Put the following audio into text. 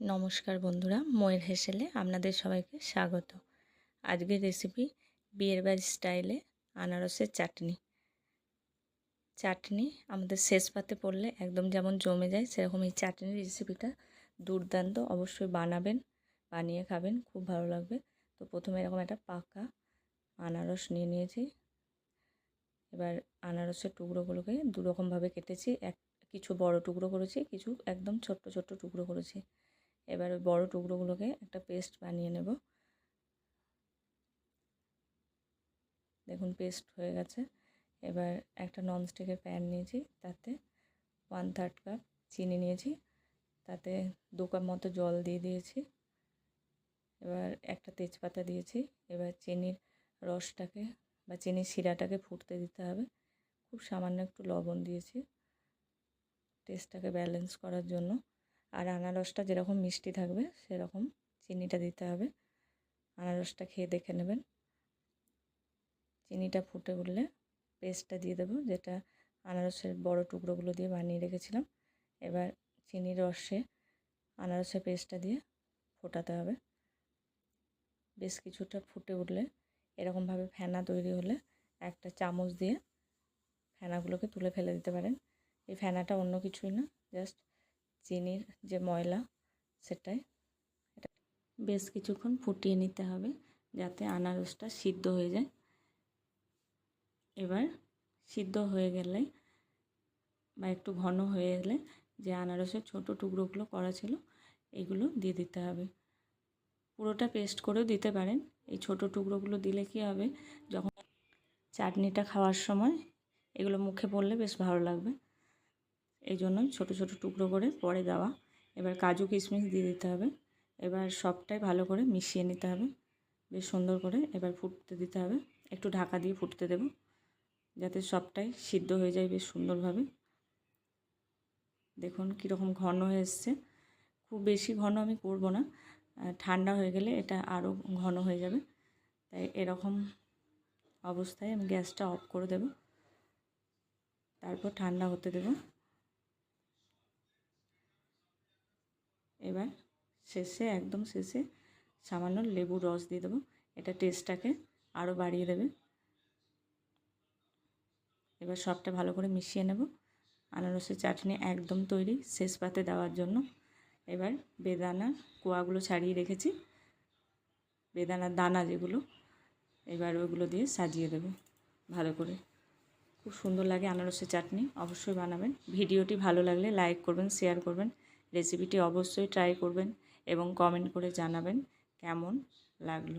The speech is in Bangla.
নমস্কার বন্ধুরা, ময়ের হেসেলে আপনাদের সবাইকে স্বাগত। আজকের রেসিপি বিয়ের বাড়ির স্টাইলে আনারসের চাটনি। চাটনি আমাদের শেষ পাতে পড়লে একদম যেমন জমে যায়, সেরকম এই চাটনির রেসিপিটা দুর্দান্ত অবশ্যই বানাবেন, বানিয়ে খাবেন, খুব ভালো লাগবে। তো প্রথমে এরকম একটা পাকা আনারস নিয়ে নিয়েছি। এবার আনারসের টুকরোগুলোকে দুরকমভাবে কেটেছি, এক কিছু বড় টুকরো করেছি, কিছু একদম ছোট্ট ছোট্ট টুকরো করেছি। এবার ওই বড়ো টুকরোগুলোকে একটা পেস্ট বানিয়ে নেব। দেখুন পেস্ট হয়ে গেছে। এবার একটা ননস্টিকের প্যান নিয়েছি, তাতে ওয়ান থার্ড কাপ চিনি নিয়েছি, তাতে দু কাপ মতো জল দিয়ে দিয়েছি। এবার একটা তেজপাতা দিয়েছি, এবার চিনির রসটাকে বা চিনির শিরাটাকে ফুটতে দিতে হবে। খুব সামান্য একটু লবণ দিয়েছি টেস্টটাকে ব্যালেন্স করার জন্য। আর আনারসটা যেরকম মিষ্টি থাকবে, সেরকম চিনিটা দিতে হবে। আনারসটা খেয়ে দেখে নেবেন। চিনিটা ফুটে উঠলে পেস্টটা দিয়ে দেবো, যেটা আনারসের বড় টুকরোগুলো দিয়ে বানিয়ে রেখেছিলাম। এবার চিনির রসে আনারসের পেস্টটা দিয়ে ফোটাতে হবে। বেশ কিছুটা ফুটে উঠলে এরকমভাবে ফেনা তৈরি হলে একটা চামচ দিয়ে ফেনাগুলোকে তুলে ফেলে দিতে পারেন। এই ফেনাটা অন্য কিছুই না, জাস্ট চিনির যে ময়লা, সেটাই। বেশ কিছুক্ষণ ফুটিয়ে নিতে হবে যাতে আনারসটা সিদ্ধ হয়ে যায়। এবার সিদ্ধ হয়ে গেলে বা একটু ঘন হয়ে গেলে যে আনারসের ছোট টুকরোগুলো করা ছিল, এগুলো দিয়ে দিতে হবে। পুরোটা পেস্ট করেও দিতে পারেন। এই ছোট টুকরোগুলো দিলে কি হবে, যখন চাটনিটা খাওয়ার সময়, এগুলো মুখে পড়লে বেশ ভালো লাগবে। এই জন্যই ছোটো ছোটো টুকরো করে পরে দেওয়া। এবার কাজু কিশমিশ দিয়ে দিতে হবে। এবার সবটাই ভালো করে মিশিয়ে নিতে হবে। বেশ সুন্দর করে এবার ফুটতে দিতে হবে। একটু ঢাকা দিয়ে ফুটতে দেব। যাতে সবটাই সিদ্ধ হয়ে যায় বেশ সুন্দরভাবে। দেখুন কীরকম ঘন হয়ে এসছে। খুব বেশি ঘন আমি করব না। ঠান্ডা হয়ে গেলে এটা আরও ঘন হয়ে যাবে। তাই এরকম অবস্থায় আমি গ্যাসটা অফ করে দেব। তারপর ঠান্ডা হতে দেবো। এবার শেষে, একদম শেষে সামান্য লেবুর রস দিয়ে দেবো। এটা টেস্টটাকে আরও বাড়িয়ে দেবে। এবার সবটা ভালো করে মিশিয়ে নেব। আনারসের চাটনি একদম তৈরি শেষ পাতে দেওয়ার জন্য। এবার বেদানার কোয়াগুলো ছাড়িয়ে রেখেছি। বেদানার দানা যেগুলো, এবার ওইগুলো দিয়ে সাজিয়ে দেব ভালো করে। খুব সুন্দর লাগে আনারসের চাটনি, অবশ্যই বানাবেন। ভিডিওটি ভালো লাগলে লাইক করবেন, শেয়ার করবেন। রেসিপিটি অবশ্যই ট্রাই করবেন এবং কমেন্ট করে জানাবেন কেমন লাগল।